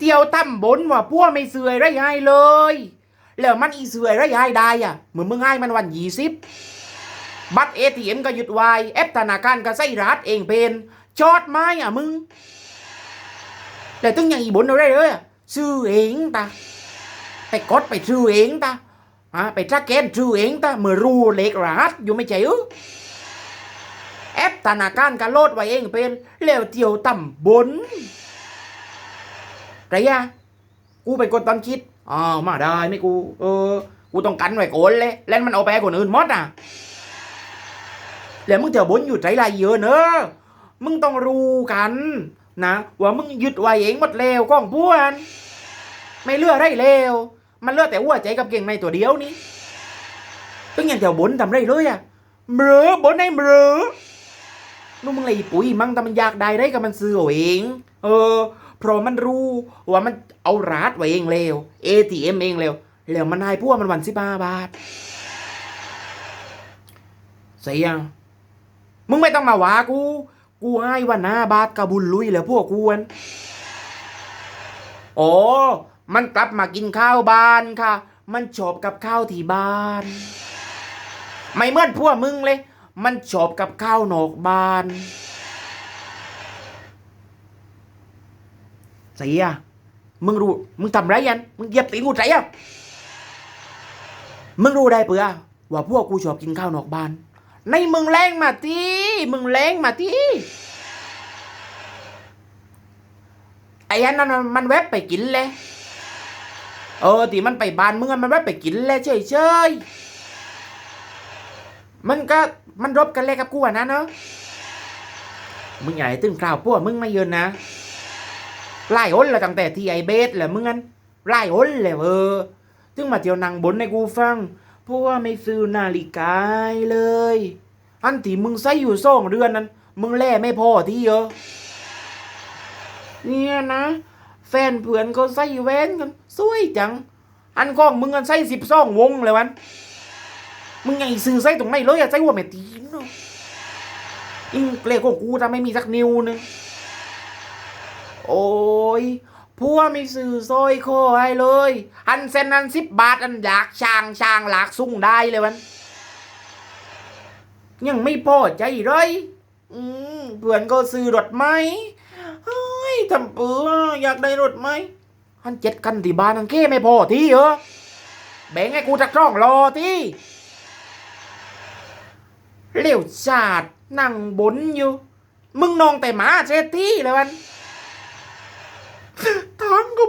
เตียวตั้มบนว่าพวไม่เสื่อยไรให้เลย แล้วมันอีเสื่อยไรให้ได้อะเหมือนมึงให้มันวันยี่สิบบัตรเอทีเอ็มก็หยุดไวแอปธนาคารก็ใส่รหัสเองเป็นชอดไม้อะมึงแล้วตึงยังอีบนเอาได้เลยอะซื้อเองตาไปกดไปซื้อเองตาอะไปทักแกนซื้อเองตาเมื่อรู้เลขรหัสอยู่ไม่ใช่เออแอปธนาคารก็โหลดไว้เองเป็นแล้วเตียวต่ำบน ไรอะกูเป็นคนตอนคิดอ๋อมาได้ไม่กู เออ กูต้องกันไว้ก่อนเลยแล้วมันเอาไปคนอื่นมดอะแล้วมึงจะบ่นอยู่ใจไรเยอะเนอะมึงต้องรู้กันนะว่ามึงยึดไว้เองหมดแล้วก้องพวน ไม่เลือกไรแล้วมันเลือกแต่หัวใจกับเก่งในตัวเดียวนี้ตึงยังจะบ่นทำไรเลยอะเบลอบนให้เบลอนู่นมึงเลยปุ๋ยมั่งแต่มันอยากได้ได้กับมันซื้อเอง เออ เพราะมันรู้ว่ามันเอารัดไว้เองแล้ว ATM เองแล้วแล้วมันให้พวกมันวันสิบห้าบาทเสียงมึงไม่ต้องมาว่ากู กูให้วันหน้าบาทกระบุญลุยแล้วพวกกวนโอ้มันกลับมากินข้าวบ้านค่ะ มันชอบกับข้าวที่บ้าน ไม่เหมือนพวกมึงเลย มันชอบกับข้าวนอกบ้าน เสียมึงรู้ มึงทำไรยัน มึงเหยียบตีนกูใจอะมึงรู้ได้เปล่าว่าพวกกูชอบกินข้าวนอกบ้าน ในมึงแรงมาทีมึงแรงมาทีไอ้ยันนั่นมันแวบไปกินเลย เออที่มันไปบ้านมึงอะมันแวบไปกินเลยเฉยเฉยมันก็มันรบกันเลยกับกูอะนะเนาะ มึงให้ตึงคราวพวกมึงไมาเยินนะ ไล่อ้นละตั้งแต่ที่ไอเบสแหละมึงงั้นไล่อ้นเลยเออถึงมาเที่ยวนั่งบนในกูฟังเพราะว่าไม่ซื้อนาฬิกาเลย อันที่มึงใส่อยู่สองเดือนนั้น มึงแล่ไม่พอที่เยอะเนี่ยนะ แฟนเพื่อนก็ใส่แว่นกันสวยจัง อันของมึงกันใส่สิบสองวงเลยวัน มึงยังอีซื้อใส่ตรงไหนเลยอะใส่หัวแม่ตีนเนาะอิงเกลของกูทำไม่มีสักนิ้วหนึง โอ้ยพัวไม่ซื้อซอยคอให้เลย อันเซนอันสิบบาทอันอยากช่างช่างหลากสุ่งได้เลยวัน ยังไม่พอใจเลยอืมเพื่อนก็ซื้อรถไหมเฮ้ยทำเปืออยากได้รถไหมอันเจ็ดกันที่บ้านอันแค่ไม่พอที่เหรอแบ่งให้กูจักร่องรอที่เลี้ยวชาดนั่งบนอยู่ มึงนองแต่หมาเศรษฐีเลยวัน 汤